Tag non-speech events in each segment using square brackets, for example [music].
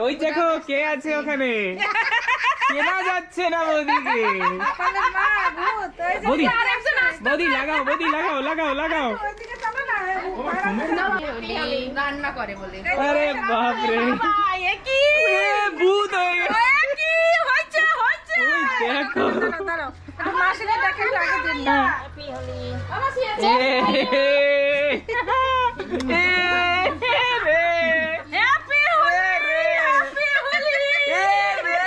ওই দেখো কে আছে ওখানে চেনা যাচ্ছে না বৌদিকে বৌদি বৌদি লাগাও বৌদি লাগাও লাগাও লাগাও রান্না করে বলে আরে বাপরে কি ভূত হয়ে গেছে দেখো দাঁড়াও আমার মাসিকে দেখে একটু আগে দিন না এ, এ, রে। হ্যাপি এ, রে। হ্যাপি হোলি এ, রে। আমার মার হোলি লাগানো দেখো মাসির সব বাইরে আসে আপনারা একটু লাগাই নি আসলে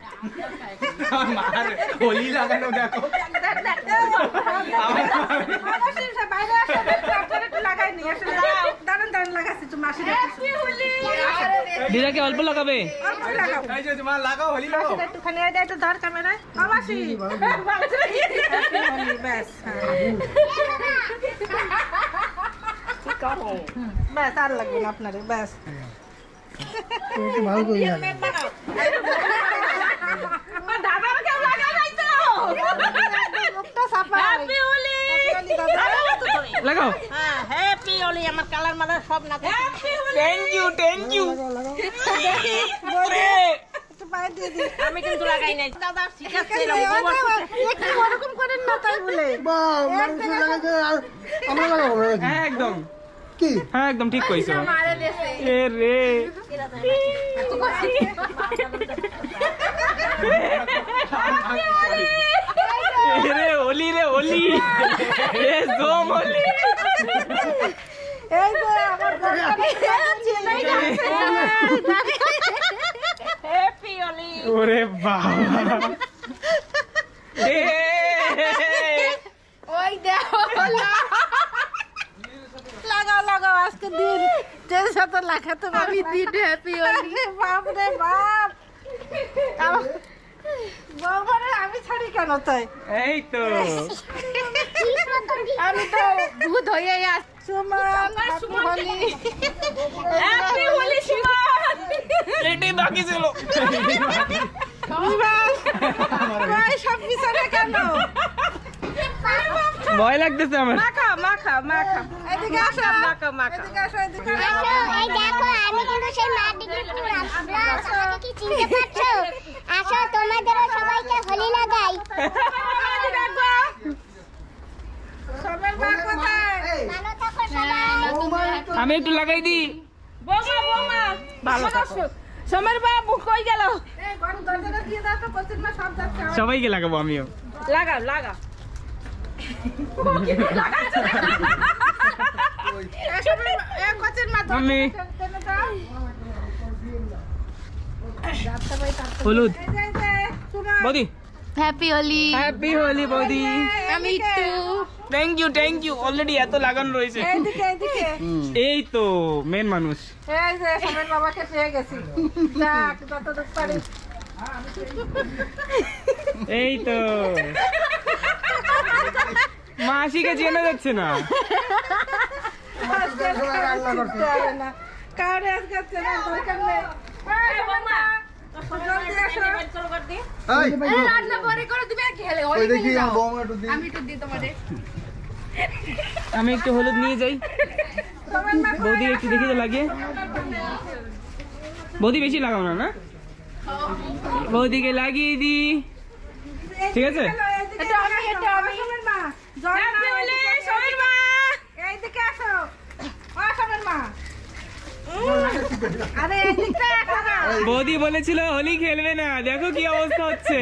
দাঁড়ান দাঁড়ান লাগাচ্ছি তো মাসি হ্যাপি হোলি দিদাকে অল্প লাগাবে লাগাও এই যে তোমার লাগাও হোলি লাগাও একটুখানি এটা ধর ক্যামেরায় ও মাসি হ্যাপি হোলি ব্যাস। ব্যাস আর লাগবে না আপনারে ব্যাস ভালো করে দাদার কেউ লাগা নাই তো মুখটা সাফা হ্যাপি হোলি লাগাও। হ্যাঁ হ্যাপি হোলি আমার কালার মালার সব না happy Holi thank you thank আমি কিন্তু লাগাই নাই। দাদা করেন না তাই বলে? আমরা লাগাবো? হ্যাঁ একদম। কি? হ্যাঁ একদম ঠিক কইছো। মারে এ রে। [laughs] [laughs] রে হোলি রে হোলি এ জম হোলি এই যে আমার চেনাই হ্যাপি হোলি ওরে বাবা। এ। ওই দেখো লাগাও লাগাও আজকে দিন। যে সাথে লাগাতে দিন হ্যাপি হোলি বাপ রে বাপ। আমার- বৌমারে আমি ছাড়ি কেন তাই? এই তো। আমি তো ভূত হয়ে আসছি সুমন হোলি হ্যাপি হোলি সুমন এটাই বাকি ছিল। সব পিছনে কেন? ভয় লাগতেছে আমার। মাখা মাখা মাখা। এদিকে আসো মাখা মাখা এদিকে আসো এদিকে আসো। আসো এই দেখো আমি কিন্তু সেই মা ডিগ্রি আমাকে কি চিনতে পারছ? আসো তোমাদেরও হোলি লাগাই আমি একটু লাগাই বৌমা ভালো বাবু কই গেল? সবাইকে লাগাবো আমিও। লাগাও লাগাও। হলুদ। বৌদি। হ্যাপি হোলি হ্যাপি হোলি বৌদি আমি একটু thank you thank you already এত লাগানো রয়েছে। এইদিকে এইদিকে এই তো মেন মানুষ। এই যে সমেন বাবাকে পেয়ে গেছি। যাক যতটুকু পারি। এই তো। মাসিকে চেনা যাচ্ছে না। কারে আজকে চেনার দরকার নেই। আমি একটু দিই। তোমাদের। আমি একটু হলুদ নিয়ে যাই। বৌদি একটু দেখি তো লাগিয়ে বৌদি বেশি লাগাও না না? বৌদিকে লাগিয়ে দি ঠিক আছে? সমেন মা। বৌদি বলেছিল হোলি খেলবে না। দেখো কি অবস্থা হচ্ছে।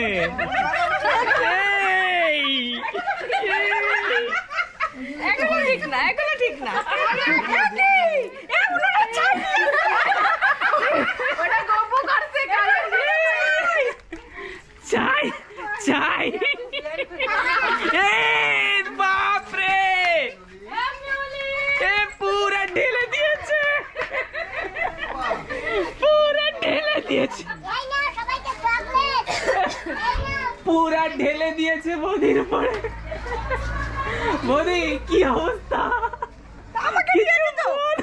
ঠিক না এখনও ঠিক না ওটা গপ্প করছে চাই চাই এ বাপ রে এ পুরা ঢেলে দিয়েছে পুরা ঢেলে দিয়েছে এই নাও সবাইকে চকলেট এই নাও পুরা ঢেলে দিয়েছে বৌদির উপরে বৌদি কি অবস্থা কিছু বল।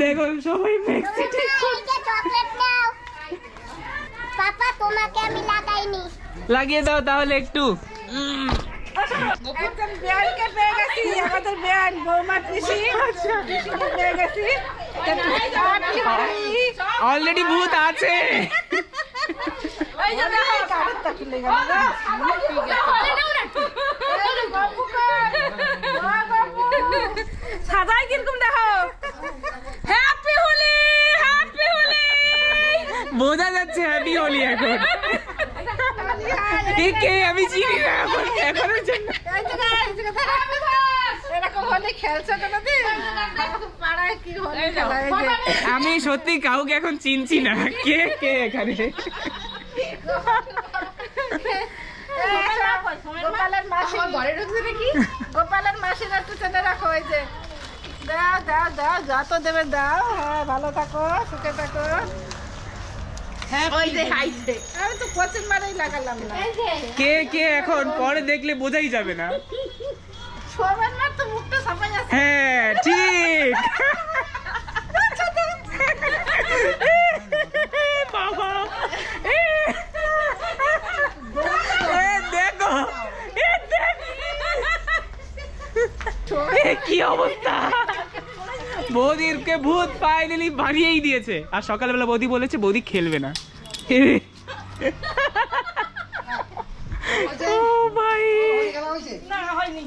দেখো সবাই মেক্সি ঠিক এই যে চকলেট নাও পাপা তোমাকে আমি লাগাইনি লাগিয়ে দাও তাহলে একটু একজন বেয়ানকে পেয়ে গেছি আমাদের বেয়ান বৌমা কৃষি দাও তাহলে একটু। অলরেডি ভূত আছে এই যে দেখো কারেন্টটা খুলে গেল গো। গপু কর। ও গপু। সাজাই কীরকম দেখো হ্যাপি হোলি হ্যাপি হোলি বোঝা যাচ্ছে হ্যাপি হোলি এখন এ কে আমি চিনি না এখন এখনও জানি না। এই যে দেখ, এই যে দেখ। এরকম হোলি খেলছো কোনোদিন পাড়ায় কি হোলি খেলা এই যে আমি সত্যি কাউকে এখন চিনছি না। কে কে এখানে? গোপালের মাসি। ঘরে ঢুকছে নাকি? গোপালের মাসির একটু চেনে রাখো এই যে। দাও দাও দাও যত দেবে দাও। হ্যাঁ ভালো থাকো সুখে থাকো। ওই যে হাইছে আমি তো কোচিং মারেই লাগালাম না। কে কে এখন? পরে দেখলে বোঝাই যাবে না। তো হ্যাঁ ঠিক বাবা এ, এ, দেখো এ, দেখ। এ, কি অবস্থা বৌদিরকে ভূত ফাইনালি বানিয়েই দিয়েছে। আর সকালবেলা বৌদি বলেছে বৌদি খেলবে না। [laughs] ও ভাই। না হয়নি।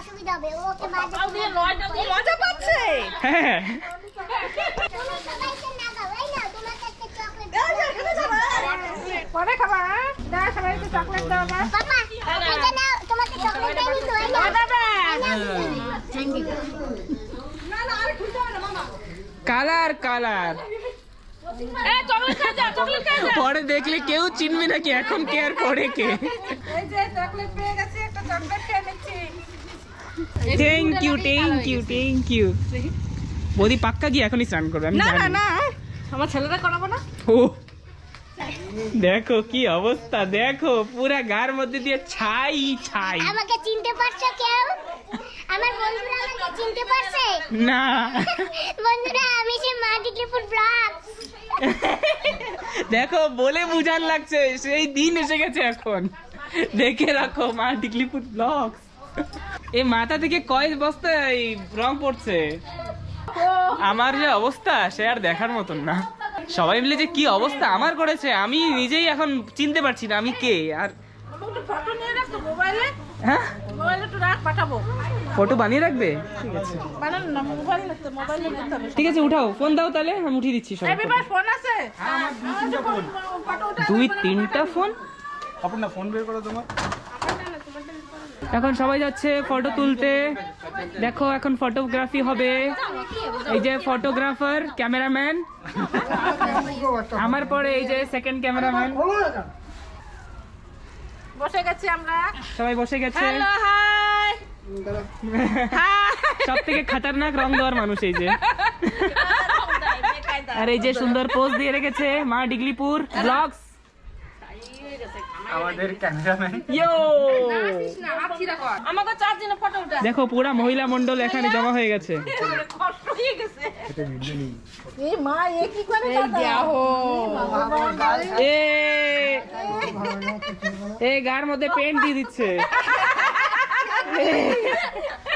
অসুবিধা হবে ওকে মাঝে পাচ্ছে? হ্যাঁ। পরে খাবা? দাও সবাই একটু চকলেট দাও না পাপা এটা নাও তোমাকে চকলেট দেয়নি তো এই নাও। কালার কালার পরে দেখলে কেউ চিনবে নাকি এখন কে আর পরে কে। এই যে চকলেট পেয়ে গেছি একটা চকলেট খেয়ে নিচ্ছি thank you thank you thank you বৌদি পাক্কা কি এখনই স্নান করবে আমি না না না আমার ছেলেরা করাবো না? ও। দেখো কি অবস্থা দেখো পুরা গার মধ্যে দিয়ে ছাই ছাই। আমাকে চিনতে পারছ কেউ? আমার বন্ধুরা আমাকে চিনতে পারছে? না। বন্ধুরা আমি সেই ব্লগ দেখো বলে বুঝান লাগছে সেই দিন এসে গেছে এখন। দেখে রাখো মা টিকলিপুর ব্লগ এই মাথা থেকে কয় বস্তা এই রং পড়ছে। আমার যে অবস্থা সে আর দেখার মতন না। সবাই মিলে যে কি অবস্থা আমার করেছে আমি নিজেই এখন চিনতে পারছি না আমি কে? আর ফটো নিয়ে রাখতো মোবাইলে হ্যাঁ? মোবাইলে একটু রাখ পাঠাবো ফটো বানিয়ে রাখবে? ঠিক আছে। ঠিক আছে উঠাও। ফোন দাও তাহলে আমি উঠিয়ে দিচ্ছি সব ফোন আছে? দুই তিনটা ফোন? আপনার ফোন বের করো তোমার। এখন সবাই যাচ্ছে ফটো তুলতে। দেখো এখন ফটোগ্রাফি হবে। এই যে ফটোগ্রাফার ক্যামেরাম্যান আমার পরে এই যে সেকেন্ড ক্যামেরাম্যান বসে গেছি আমরা। সবাই বসে গেছে। সব থেকে খাতারনাক রং দেওয়ার মানুষ এই যে। আর এই যে সুন্দর পোজ দিয়ে রেখেছে মা ডিগলিপুর ব্লগস আমাদের ক্যামেরাম্যান ইয়ো আমাকে চার দিনে ফটো উঠা দেখো পুরা মহিলা মন্ডল এখানে জমা হয়ে গেছে। কষ্ট হয়ে গেছে এই মা এ কি করে এ! গার মধ্যে পেন্ট দিয়ে দিচ্ছে।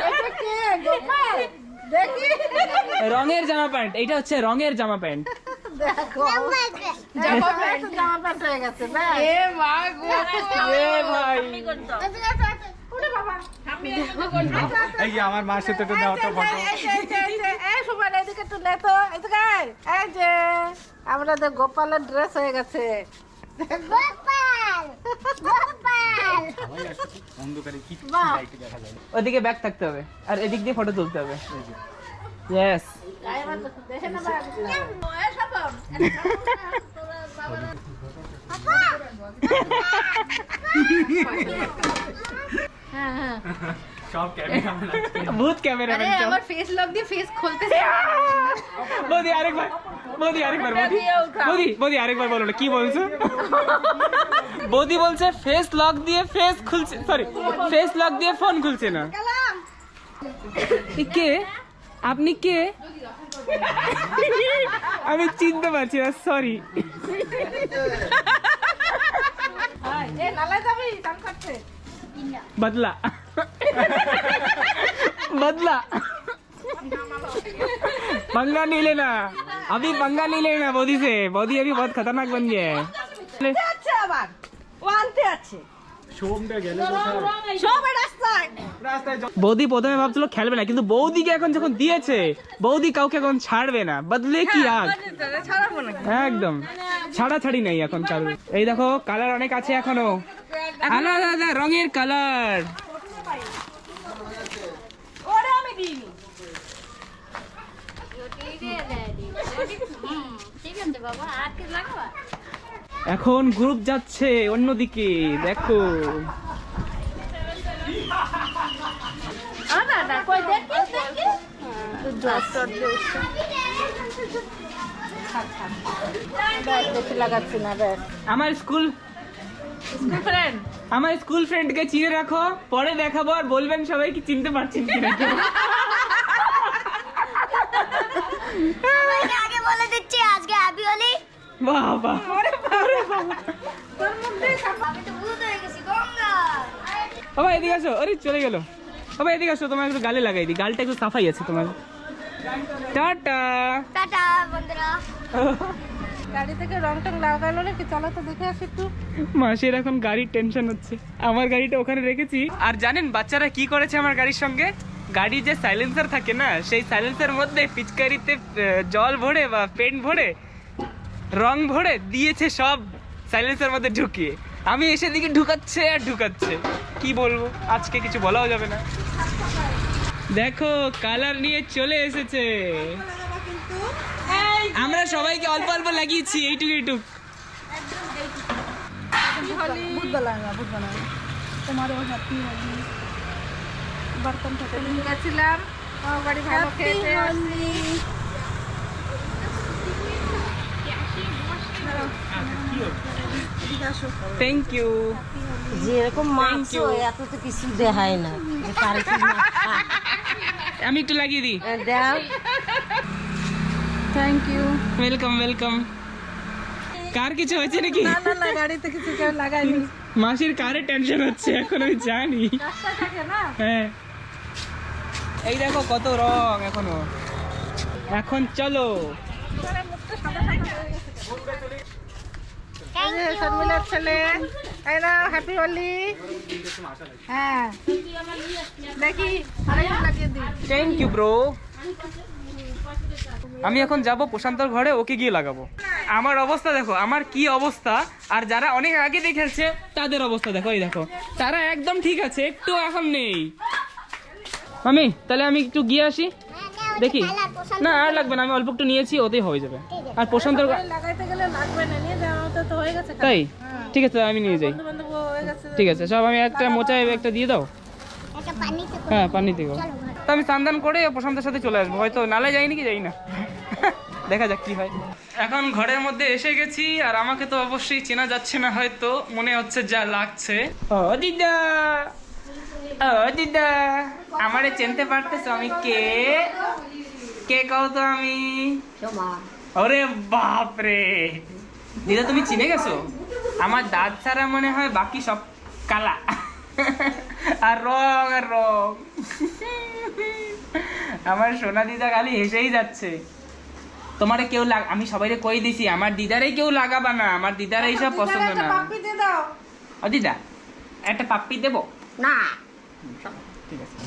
এটা কে? গোপাল? দেখি। রঙের জামা প্যান্ট এইটা হচ্ছে রঙের জামা প্যান্ট। আমার মার সাথে তো দেওয়া তো ফটো। এই এদিকে তুলে তো এদিকে এই যে। আমাদের গোপালের ড্রেস হয়ে গেছে। ওদিকে ব্যাগ থাকতে হবে আর এদিক দিয়ে ফটো তুলতে হবে। ইয়েস ভূত ক্যামেরা আমার ফেস লক দিয়ে ফেস খুলতে বৌদি আরেকবার। বৌদি আরেকবার বৌদি বৌদি বৌদি আরেকবার বলো না কি বলছো? বৌদি বলছে ফেস লক দিয়ে ফেস খুলছে সরি ফেস লক দিয়ে ফোন খুলছে না। এ কে? আপনি কে আমি চিনতে পারছি না সরি এ নালা যাবি চান করছে बदला बदला पंगा नहीं लेना अभी पंगा नहीं लेना मोदी से मोदी अभी बहुत खतरनाक बन गया है আছে আছে বৌদি প্রথমে ভাবছিল খেলবে না কিন্তু বৌদিকে এখন যখন দিয়েছে বৌদি কাউকে এখন ছাড়বে না। বদলে কি রাগ? একদম। ছাড়া ছাড়ি নাই এখন কারোর। এই দেখো কালার অনেক আছে এখনও। আলাদা আলাদা রঙের কালার। ওরে আমি দিইনি। এখন গ্রুপ যাচ্ছে অন্যদিকে দেখো। আমার স্কুল ফ্রেন্ড আমার স্কুল ফ্রেন্ডকে চিনে রাখো পরে দেখাবো আর বলবেন সবাই কি চিনতে পারছেন কিনা আগে বলে দিচ্ছি আজকে হ্যাপি হোলি। বাবা। তোর মুখে আমি তো ভূত হয়ে গেছি গঙ্গা বাবা এদিকে আসো। আরে চলে গেল। বাবা এদিকে আসো তোমার একটু গালে লাগাই দিই। গালটা একটু সাফাই আছে তোমার। টাটা। টাটা বন্ধুরা। গাড়ি থেকে রং টং লাগালো নাকি? চলো তো দেখে আসি একটু। মাসের এখন গাড়ির টেনশন হচ্ছে। আমার গাড়িটা ওখানে রেখেছি। আর জানেন বাচ্চারা কি করেছে আমার গাড়ির সঙ্গে? গাড়ির যে সাইলেন্সার থাকে না সেই সাইলেন্সার মধ্যে পিচকারিতে জল ভরে বা পেন্ট ভরে রং ভরে দিয়েছে সব সাইলেন্সের মধ্যে ঢুকিয়ে। আমি এসে দিকে ঢুকাচ্ছে আর ঢুকাচ্ছে। কি বলব? আজকে কিছু বলাও যাবে না। দেখো কালার নিয়ে চলে এসেছে। আমরা সবাইকে অল্প অল্প লাগিয়েছি এইটুক এইটুক। বুধবেলা তোমারও হ্যাপি হোলি। বর্তন থেকে গেছিলাম ও গাড়ি ভালো খেয়েছে থ্যাংক ইউ যেরকম Thank you. এত তো কিছু দেখায় না। আমি একটু লাগিয়ে দিই। দাও। থ্যাংক ইউ ওয়েলকাম ওয়েলকাম কার কিছু হয়েছে নাকি? না না না গাড়িতে কিছু কেউ লাগাইনি মাসির কারে টেনশন হচ্ছে এখন আমি জানি। রাস্তায় থাকে না? হ্যাঁ। এই দেখো কত রং এখনও। এখন চলো। শর্মিলার ছেলে। এই না হ্যাপি হোলি হ্যাঁ। দেখি থ্যাংক ইউ ব্রো আমি এখন যাব প্রশান্তর ঘরে, ওকে গিয়ে লাগাবো। আমার অবস্থা দেখো, আমার কি অবস্থা, আর যারা অনেক আগে দেখেছে, তাদের অবস্থা দেখো, এই দেখো। তারা একদম ঠিক আছে, একটু এখন নেই। আমি তাহলে আমি একটু গিয়ে আসি। দেখি। না আর লাগবে না। আমি অল্প একটু নিয়েছি ওতেই হয়ে যাবে। আর প্রশান্তর ঘ- লাগাইতে গেলে লাগবে না নিয়ে যাওয়া তো হয়ে গেছে তাই? ঠিক আছে আমি নিয়ে যাই। বন্ধু বান্ধব হয়ে গেছে। ঠিক আছে সব আমি একটা মোচায় একটা দিয়ে দাও। হ্যাঁ পানি দিও তো আমি স্নান করে প্রশান্তের সাথে চলে আসব হয়তো নালে যাই নাকি যাই না। [laughs] দেখা যাক কি হয়। এখন ঘরের মধ্যে এসে গেছি আর আমাকে তো অবশ্যই চেনা যাচ্ছে না হয়তো মনে হচ্ছে যা লাগছে। ও দিদা! ও দিদা আমারে চিনতে পারতেছো আমি কে? কে কও তো আমি? ওরে বাপ রে দিদা তুমি চিনে গেছো? আমার দাঁত ছাড়া মনে হয় বাকি সব কালা। আর রং আর রং। আমার সোনা দিদা খালি হেসেই যাচ্ছে। তোমারে কেউ লাগ আমি সবাইরে কই দিছি? আমার দিদারে কেউ লাগাবা না। আমার দিদার এইসব পছন্দ না। পাপ্পি দিয়ে দাও। ও দিদা একটা পাপ্পি দেবো? না। ঠিক আছে।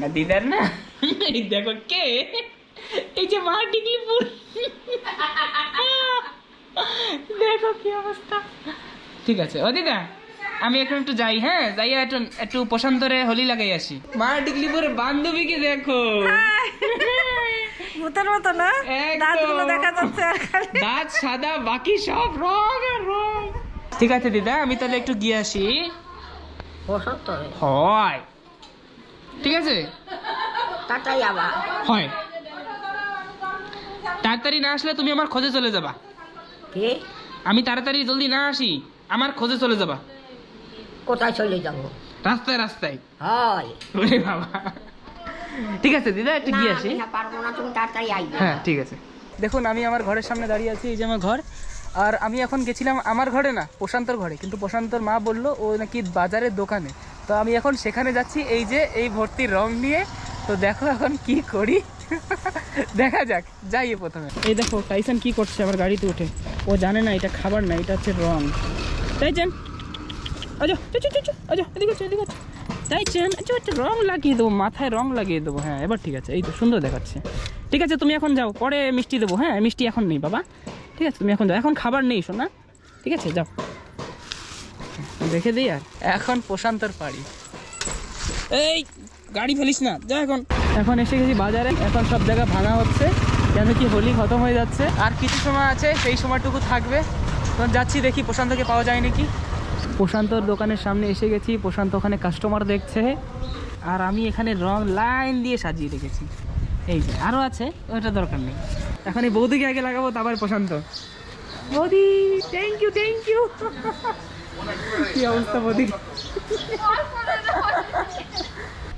না দিদার না? এই দেখো কে? এই যে মা টিকলিপুর দেখো কি অবস্থা। ঠিক আছে ও দিদা আমি এখন একটু যাই হ্যাঁ? যাই একটু একটু প্রশান্তরে হোলি লাগাই আসি। মা টিকলিপুরের বান্ধবীকে দেখো। ভূতের মতো না? একদম। দাঁতগুলো দেখা যাচ্ছে দাঁত সাদা বাকি সব রং আর রং। ঠিক আছে দিদা আমি তাহলে একটু গিয়ে আসি। হয়। ঠিক আছে? তাড়াতাড়ি আবার হয়। তাড়াতাড়ি না আসলে তুমি আমার খোঁজে চলে যাবা। কে? আমি তাড়াতাড়ি জলদি না আসি আমার খোঁজে চলে যাবা। কোথায় চলে যাব? রাস্তায় রাস্তায়। হয়। ওরে বাবা। ঠিক আছে দিদা একটু গিয়ে আসি। পারব না তুমি তাড়াতাড়ি আইবে। হ্যাঁ ঠিক আছে। দেখুন আমি আমার ঘরের সামনে দাঁড়িয়ে আছি এই যে আমার ঘর। আর আমি এখন গেছিলাম আমার ঘরে না, প্রশান্তর ঘরে। কিন্তু প্রশান্তর মা বলল, ও নাকি বাজারের দোকানে। তো আমি এখন সেখানে যাচ্ছি, এই যে এই ভর্তি রং নিয়ে। তো দেখো এখন কি করি। [laughs] দেখা যাক, যাই প্রথমে। এই দেখো টাইসন কি করছে আমার গাড়িতে উঠে। ও জানে না এটা খাবার না, এটা হচ্ছে রং। টাইসন আজো আজো, এদিকে আচ্ছা একটা রং লাগিয়ে দেবো, মাথায় রং লাগিয়ে দেবো। হ্যাঁ এবার ঠিক আছে, এই তো সুন্দর দেখাচ্ছে। ঠিক আছে, তুমি এখন যাও, পরে মিষ্টি দেবো। হ্যাঁ মিষ্টি এখন নেই, বাবা। ঠিক আছে তুমি এখন যাও। এখন খাবার নেই শোনা ঠিক আছে যাও। দেখে দিই আর। এখন প্রশান্তর পাড়ি। এই গাড়ি ফেলিস না যা এখন। এখন এসে গেছি বাজারে। এখন সব জায়গা ভাঙা হচ্ছে। কেন কি হোলি খতম হয়ে যাচ্ছে। আর কিছু সময় আছে সেই সময়টুকু থাকবে। তখন যাচ্ছি দেখি প্রশান্তকে পাওয়া যায় নাকি? প্রশান্তর দোকানের সামনে এসে গেছি। প্রশান্ত ওখানে কাস্টমার দেখছে। আর আমি এখানে রং লাইন দিয়ে সাজিয়ে রেখেছি। এই যে আরও আছে ওটা দরকার নেই। এখন এই বৌদিকে আগে লাগাবো তারপর প্রশান্ত। বৌদি থ্যাংক ইউ থ্যাংক ইউ কি অবস্থা বৌদি?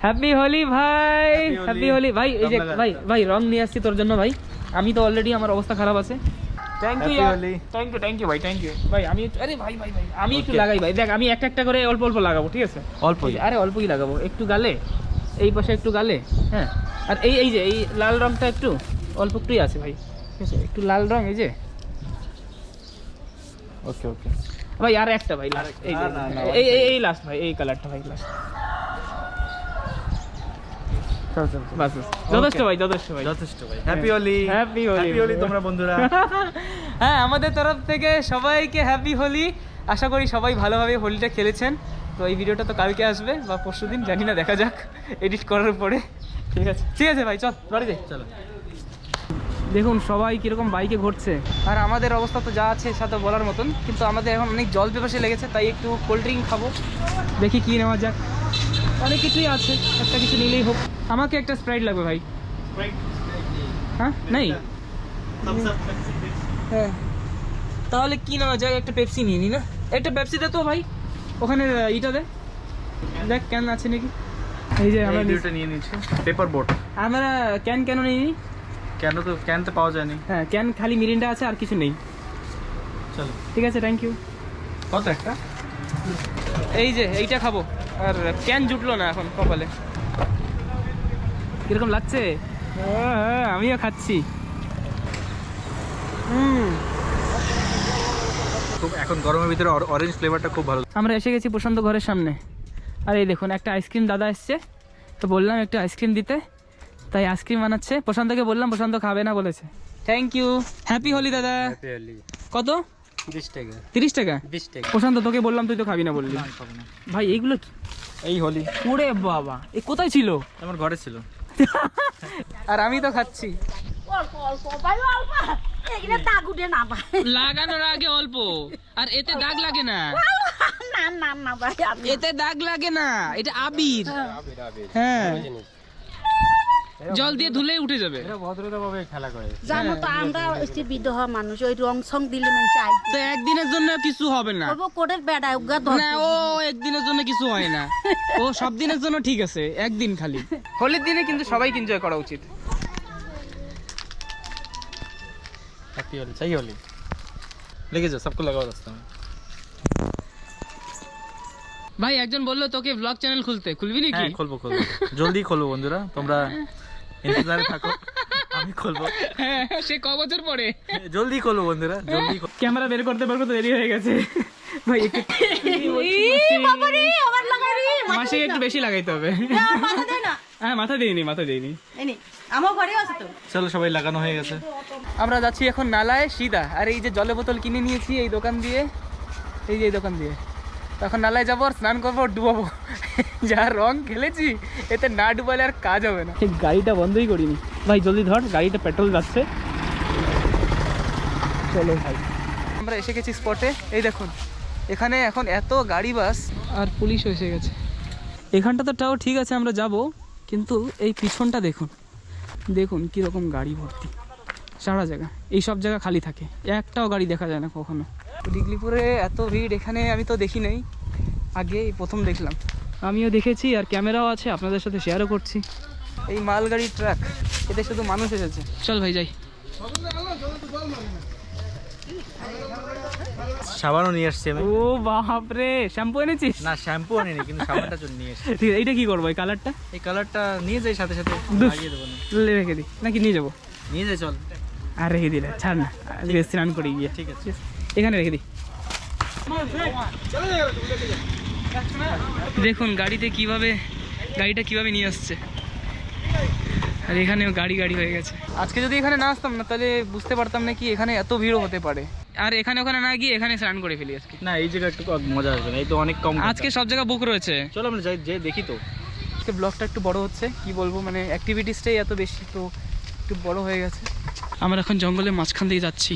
হ্যাপি হোলি ভাই হ্যাপি হোলি ভাই এই যে ভাই ভাই রং নিয়ে আসছি তোর জন্য ভাই। আমি তো অলরেডি আমার অবস্থা খারাপ আছে। Thank you thank you thank you ভাই থ্যাংক ইউ ভাই আমি আরে ভাই ভাই ভাই আমি একটু লাগাই ভাই। দেখ আমি একটা একটা করে অল্প অল্প লাগাবো ঠিক আছে? অল্প আরে অল্পই লাগাবো। একটু গালে? এই পাশে একটু গালে হ্যাঁ? আর এই এই যে এই লাল রংটা একটু অল্প একটুই আছে ভাই। ঠিক আছে? একটু লাল রং এই যে। ওকে ওকে। ভাই আর একটা ভাই এই এই এই- লাস্ট ভাই এই কালারটা ভাই লাস্ট যথেষ্ট ভাই যথেষ্ট ভাই। যথেষ্ট ভাই। Happy Holi happy Holi happy Holi তোমরা বন্ধুরা। [laughs] হ্যাঁ আমাদের তরফ থেকে সবাইকে হ্যাপি হোলি আশা করি সবাই ভালোভাবে হোলিটা খেলেছেন। তো এই ভিডিওটা তো কালকে আসবে বা পরশু দিন জানি না দেখা যাক এডিট করার পরে। ঠিক আছে। ঠিক আছে ভাই চল বাড়ি যাই। চলো। দেখুন সবাই কীরকম বাইকে ঘুরছে। আর আমাদের অবস্থা তো যা আছে সাথে বলার মতন কিন্তু আমাদের এখন অনেক জল পেপাসে লেগেছে তাই একটু কোল্ড ড্রিঙ্ক খাব। দেখি কি নেওয়া যাক। অনেক কিছুই আছে একটা কিছু নিলেই হোক। আমাকে একটা স্প্রাইট লাগবে ভাই। হ্যাঁ? নেই? হ্যাঁ। তাহলে কি নেওয়া যায় একটা পেপসি নিয়ে নি না? একটা পেপসি দে তো ভাই। ওখানে ইটা দে। দেখ ক্যান আছে নাকি? এই যে আমরা দুটো নিয়ে নিচ্ছি। পেপার বোট আমরা ক্যান কেন নিই? কেন তো ক্যান তো পাওয়া যায়নি। হ্যাঁ ক্যান খালি মিরিন্ডা আছে আর কিছু নেই। চলো। ঠিক আছে থ্যাংক ইউ কত একটা? এই যে এইটা খাব। আর ক্যান জুটলো না এখন কপালে। কীরকম লাগছে? হ্যাঁ, হ্যাঁ, আমিও খাচ্ছি। হুম। খুব এখন গরমের ভিতরে অরেঞ্জ ফ্লেভারটা খুব ভালো। আমরা এসে গেছি প্রশান্ত ঘরের সামনে। আর এই দেখুন একটা আইসক্রিম দাদা এসছে। তো বললাম একটু আইসক্রিম দিতে। তাই আইসক্রিম বানাচ্ছে প্রশান্তকে বললাম প্রশান্ত খাবে না বলেছে। থ্যাংক ইউ হ্যাপি হোলি দাদা। কত? বিশ টাকা। তিরিশ টাকা? বিশ টাকা। প্রশান্ত তোকে বললাম তুই তো খাবি না বললি। ভাই এইগুলো কি? এই হোলি ওরে বাবা এ কোথায় ছিল? আমার ঘরে ছিল। [laughs] আর আমি তো খাচ্ছি। অল্প অল্প ভাই অল্প। দাগ উঠে না ভাই। লাগানোর আগে অল্প আর এতে দাগ লাগে না। না না না ভাই এতে দাগ লাগে না এটা আবির। হ্যাঁ। জল দিয়ে ধুলেই উঠে যাবে। খেলা করে। জানো তো আমরা হচ্ছে বিধবা মানুষ ওই রং সং দিলে মানুষ আই তো একদিনের জন্য কিছু হবে না। কোটের বেড়ায় উগা না ও একদিনের জন্য কিছু হয় না। ও সব দিনের জন্য ঠিক আছে একদিন খালি। হোলির দিনে কিন্তু সবাই এনজয় করা উচিত। হ্যাপি হোলি চাই হোলি। লেগে যাও সবকো লাগাও রাস্তা में ভাই একজন বলল তোকে ব্লগ চ্যানেল খুলতে। খুলবি নাকি? হ্যাঁ খুলবো খুলবো। জলদি খুলবো বন্ধুরা। তোমরা ইন্তজারে থাকো আমি খুলবো। হ্যাঁ সে ক বছর পরে? জলদি খুলবো বন্ধুরা জলদি। ক্যামেরা বের করতে বের করতে দেরি হয়ে গেছে। ভাই একটু আমার লাগাই রে। মাসে একটু বেশি লাগাইতে হবে। হ্যাঁ মাথা দিইনি মাথা দিইনি। আমার ঘরে আছে তো। চলো সবাই লাগানো হয়ে গেছে। আমরা যাচ্ছি এখন নালায় সিধা। আর এই যে জলের বোতল কিনে নিয়েছি এই দোকান দিয়ে এই যে এই দোকান দিয়ে। তখন নালায় যাব আর স্নান করব ডুবাবো। [laughs] যা রং খেলেছি এতে না ডুবালে আর কাজ হবে না। ঠিক গাড়িটা বন্ধই করিনি। ভাই জলদি ধর গাড়িটা পেট্রোল যাচ্ছে। চলো ভাই। আমরা এসে গেছি স্পটে এই দেখুন এখানে এখন এত গাড়ি বাস। আর পুলিশ এসে গেছে। এখানটা তো তাও ঠিক আছে আমরা যাব। কিন্তু এই পিছনটা দেখুন। দেখুন কীরকম গাড়ি ভর্তি। সারা জায়গা। এই সব জায়গা খালি থাকে। একটাও গাড়ি দেখা যায় না কখনো। ডিগলিপুরে এত ভিড় এখানে আমি তো দেখি নাই। আগে প্রথম দেখলাম। আমিও দেখেছি আর ক্যামেরাও আছে, আপনাদের সাথে শেয়ারও করছি। এই মালগাড়ি ট্রাক এতে শুধু মানুষ এসেছে। চল ভাই, যাই। সাবানও নিয়ে আসছি আমি। ও বাপরে শ্যাম্পু এনেছিস? না শ্যাম্পু আনিনি কিন্তু সাবানটা জন্য নিয়ে এসছি। ঠিক আছে এইটা কি করব এই কালারটা? এই কালারটা নিয়ে যাই সাথে সাথে। লাগিয়ে দেবো না। রেখে দিই নাকি নিয়ে যাব? নিয়ে যাই চল। আর রেখে দিলে ছাড় না। আজকে স্নান করে গিয়ে। ঠিক আছে। এখানে রেখে দিই দেখুন গাড়িতে কীভাবে গাড়িটা কীভাবে নিয়ে আসছে। আর এখানেও গাড়ি গাড়ি হয়ে গেছে। আজকে যদি এখানে না আসতাম না তাহলে বুঝতে পারতাম না কি এখানে এত ভিড়ও হতে পারে। আর এখানে ওখানে না গিয়ে এখানে স্নান করে ফেলি আজকে। না এই জায়গা একটু মজা আসবে না এই তো অনেক কম আজকে সব জায়গা বুক রয়েছে। চলো আমরা যাই যে দেখি তো। আজকে ব্লগটা একটু বড় হচ্ছে কি বলব মানে অ্যাক্টিভিটিসটাই এত বেশি তো একটু বড় হয়ে গেছে। আমরা এখন জঙ্গলের মাঝখান দিয়ে যাচ্ছি।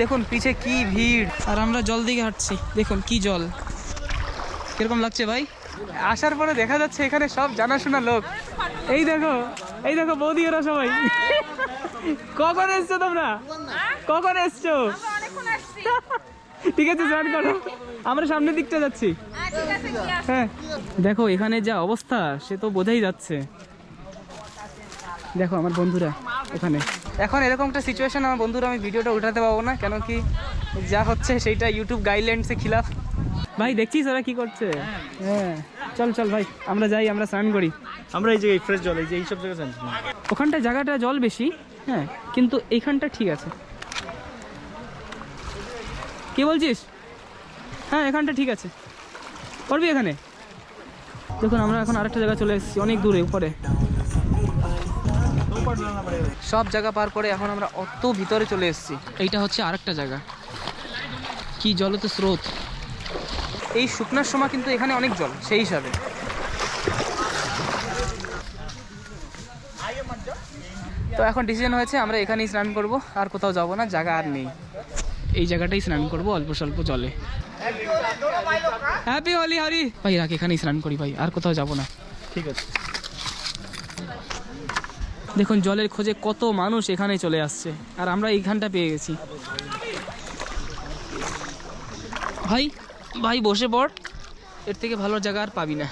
দেখুন পিছে কি ভিড়। আর আমরা জল দিকে হাঁটছি দেখুন কি জল। কীরকম লাগছে ভাই? আসার পরে দেখা যাচ্ছে এখানে সব জানাশোনা লোক। এই দেখো এই দেখো বৌদি ওরা সবাই। কখন এসছো তোমরা? কখন এসছো? ঠিক আছে জয়েন করো। আমরা সামনের দিকটা যাচ্ছি। হ্যাঁ দেখো এখানে যা অবস্থা, সে তো বোঝাই যাচ্ছে। দেখো আমার বন্ধুরা ওখানে এখন এরকম একটা সিচুয়েশন আমার বন্ধুরা, আমি ভিডিওটা উঠাতে পারব না, কেন কি যা হচ্ছে সেইটা ইউটিউব গাইডলাইন্সে খিলাফ। ভাই দেখছিস ওরা কি করছে? হ্যাঁ চল চল ভাই আমরা যাই আমরা স্নান করি। আমরা এই জায়গায় ফ্রেশ জল এই যে এইসব জায়গায় জানছি না ওখানটা জায়গাটা জল বেশি হ্যাঁ কিন্তু এইখানটা ঠিক আছে। কি বলছিস? হ্যাঁ এখানটা ঠিক আছে। করবি এখানে? দেখুন আমরা এখন আরেকটা জায়গায় চলে এসেছি অনেক দূরে উপরে। সব জায়গা পার করে এখন আমরা অত ভিতরে চলে এসেছি। এইটা হচ্ছে আরেকটা জায়গা। কি জলত স্রোত। এই শুকনার সময় কিন্তু এখানে অনেক জল সেই হিসাবে। তো এখন ডিসিশন হয়েছে আমরা এখানেই স্নান করব আর কোথাও যাব না জায়গা আর নেই। এই জায়গাটাই স্নান করব অল্প স্বল্প জলে। হ্যাপি হলি হরি ভাই রাখ এখানেই স্নান করি ভাই আর কোথাও যাব না। ঠিক আছে। দেখুন জলের খোঁজে কত মানুষ এখানে চলে আসছে আর আমরা এইখানটা পেয়ে গেছি। ভাই ভাই বসে পড়। এর থেকে ভালো জায়গা আর পাবি না।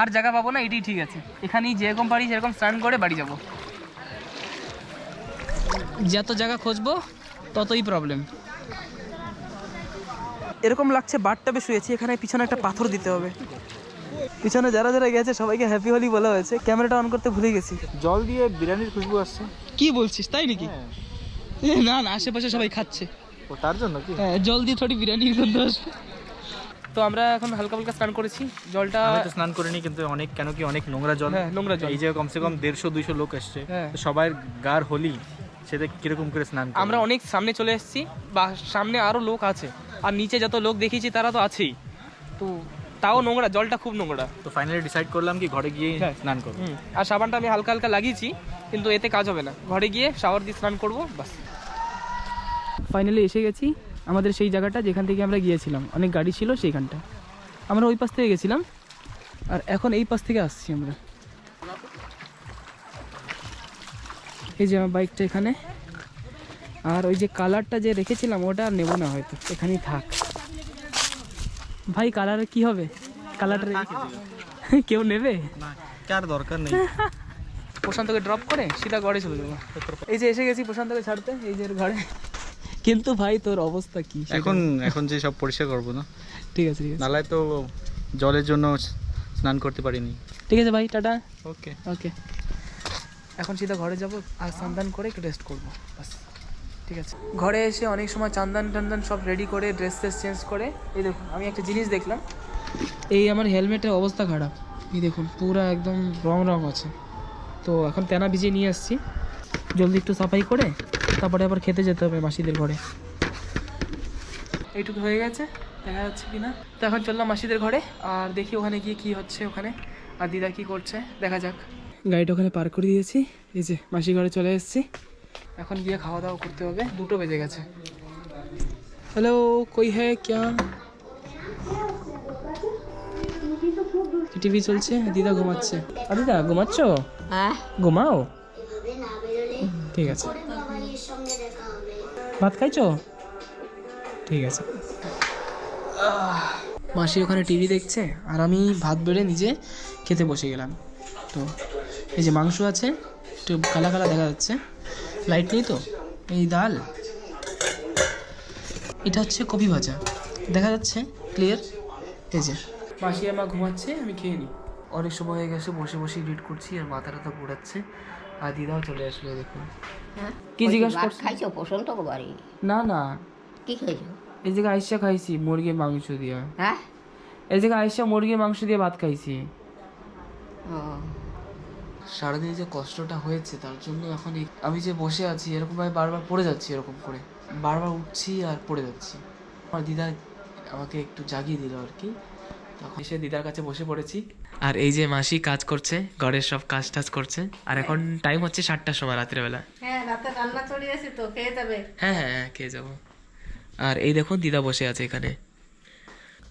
আর জায়গা পাবো না এটাই ঠিক আছে। এখানেই যেরকম পারি সেরকম স্নান করে বাড়ি যাব। যত জায়গা খুঁজবো ততই প্রবলেম এরকম লাগছে বারটাবে শুয়েছি এখানে পিছনে একটা পাথর দিতে হবে। পিছনে যারা যারা গেছে সবাইকে হ্যাপি হোলি বলা হয়েছে। ক্যামেরাটা অন করতে ভুলে গেছি। জল দিয়ে বিরিয়ানির খুশবু আসছে। কি বলছিস তাই নাকি? এ, না না আশেপাশে সবাই খাচ্ছে। ও তার জন্য কি? হ্যাঁ জল দিয়ে থোড়ি বিরিয়ানি করতে আসবে। তো আমরা এখন হালকা হালকা স্নান করেছি। জলটা স্নান করিনি কিন্তু অনেক কেন কি অনেক নোংরা জল? হ্যাঁ নোংরা জল। এই যে কমসে কম দেড়শো দুইশো লোক আসছে হ্যাঁ। সবার গার হোলি সেটা কীরকম করে স্নান আমরা অনেক সামনে চলে এসেছি বা সামনে আরও লোক আছে আর নিচে যত লোক দেখিয়েছি তারা তো আছেই। তো তাও নোংরা জলটা খুব নোংরা। তো ফাইনালি ডিসাইড করলাম কি ঘরে গিয়ে হ্যাঁ। স্নান করব। আর সাবানটা আমি হালকা হালকা লাগিয়েছি কিন্তু এতে কাজ হবে না। ঘরে গিয়ে শাওয়ার দিয়ে স্নান করব বাস। ফাইনালি এসে গেছি। আমাদের সেই জায়গাটা যেখান থেকে আমরা গিয়েছিলাম। অনেক গাড়ি ছিল সেইখানটা। আমরা ওই পাশ থেকে গেছিলাম। আর এখন এই পাশ থেকে আসছি আমরা। এই যে আমার বাইকটা এখানে। আর ওই যে কালারটা যে রেখেছিলাম ওটা আর নেব না হয়তো। এখানেই থাক। ভাই কালার কি হবে? কালারটা কেউ নেবে? কার দরকার নেই। প্রশান্তকে ড্রপ করে সিধা ঘরে চলে যাব। এই যে এসে গেছি প্রশান্তকে ছাড়তে। এই যে ঘরে। কিন্তু ভাই তোর অবস্থা কি? এখন এখন যে সব পরিষ্কার করব না? ঠিক আছে ঠিক আছে। নালায় তো জলের জন্য স্নান করতে পারিনি। ঠিক আছে ভাই টাটা। ওকে। ওকে। এখন সিধা ঘরে যাব আর স্নান করে একটু রেস্ট করব বাস ঠিক আছে। ঘরে এসে অনেক সময় চান্দান টান্দান সব রেডি করে ড্রেস ট্রেস চেঞ্জ করে। এই দেখুন আমি একটা জিনিস দেখলাম। এই আমার হেলমেটের অবস্থা খারাপ। এই দেখুন পুরো একদম রং রং আছে। তো এখন তেনা ভিজিয়ে নিয়ে আসছি। জলদি একটু সাফাই করে তারপরে আবার খেতে যেতে হবে মাসিদের ঘরে। এইটুকু হয়ে গেছে দেখা যাচ্ছে কি না তো এখন চললাম মাসিদের ঘরে আর দেখি ওখানে গিয়ে কি হচ্ছে ওখানে আর দিদা কি করছে দেখা যাক। গাড়িটা ওখানে পার করে দিয়েছি এই যে মাসি ঘরে চলে এসেছি। এখন গিয়ে খাওয়া দাওয়া করতে হবে দুটো বেজে গেছে। হ্যালো কই হ্যাঁ ক্যা? টিভি চলছে দিদা ঘুমাচ্ছে। আর দিদা ঘুমাচ্ছ? হ্যাঁ। ঘুমাও? ঠিক আছে। ভাত খাইছো? ঠিক আছে। মাসি ওখানে টিভি দেখছে, আর আমি ভাত বেড়ে নিজে খেতে বসে গেলাম। তো এই যে মাংস আছে, একটু কালা কালা দেখা যাচ্ছে। লাইট নেই তো? এই ডাল। এটা হচ্ছে কপি ভাজা। দেখা যাচ্ছে? ক্লিয়ার এই যে। মাসি আমার ঘুমাচ্ছে, আমি খেয়ে নিই। অনেক সময় হয়ে গেছে, বসে বসে এডিট করছি, আর মাথাটা তো ঘোরাচ্ছে আর দিদাও চলে আসলো দেখুন। কি জিজ্ঞাসা করছ? খাইছো? পোষণ তো বাড়ি না না। কি খাইছো? আইসা খাইছি মুরগির মাংস দিয়ে। হ্যাঁ? আইসা মুরগির মাংস দিয়ে ভাত খাইছি। সারাদিন যে কষ্টটা হয়েছে তার জন্য এখন আমি যে বসে আছি এরকম ভাবে বারবার পড়ে যাচ্ছি এরকম করে। বারবার উঠছি আর পড়ে যাচ্ছি। আমার দিদা আমাকে একটু জাগিয়ে দিল আর কি। তখন এসে দিদার কাছে বসে পড়েছি। আর এই যে মাসি কাজ করছে ঘরের সব কাজ টাজ করছে আর এখন টাইম হচ্ছে সাতটার সময় রাত্রেবেলা হ্যাঁ রাতে রান্না চলে আসি তো খেয়ে যাবে। হ্যাঁ হ্যাঁ হ্যাঁ খেয়ে যাব। আর এই দেখুন দিদা বসে আছে এখানে।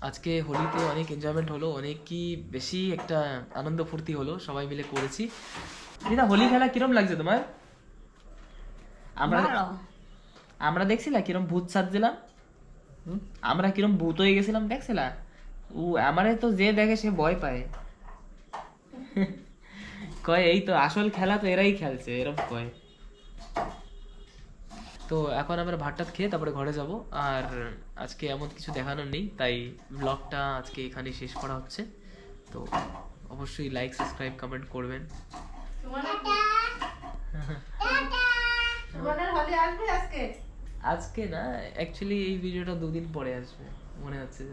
আজকে হোলিতে অনেক এনজয়মেন্ট হলো অনেক কি বেশি একটা আনন্দ ফুর্তি হলো সবাই মিলে করেছি। দিদা হোলি খেলা কিরম লাগছে তোমার? আমরা আমরা দেখছিলা কিরম ভূত সাজছিলাম? আমরা কিরম ভূত হয়ে গেছিলাম দেখছিলা? ও আমারে তো যে দেখে সে ভয় পায়। [laughs] কয় এই তো আসল খেলা তো এরাই খেলছে এরকম কয়। তো এখন আমরা ভাত টাত খেয়ে তারপরে ঘরে যাব আর আজকে এমন কিছু দেখানোর নেই তাই ব্লগটা আজকে এখানে শেষ করা হচ্ছে। তো অবশ্যই লাইক সাবস্ক্রাইব কমেন্ট করবেন। [laughs] আজকে না অ্যাকচুয়ালি এই ভিডিওটা দুদিন পরে আসবে মনে হচ্ছে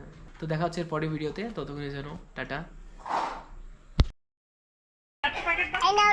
তো দেখা হচ্ছে এর পরের ভিডিওতে ততক্ষণের জন্য টাটা এই নাও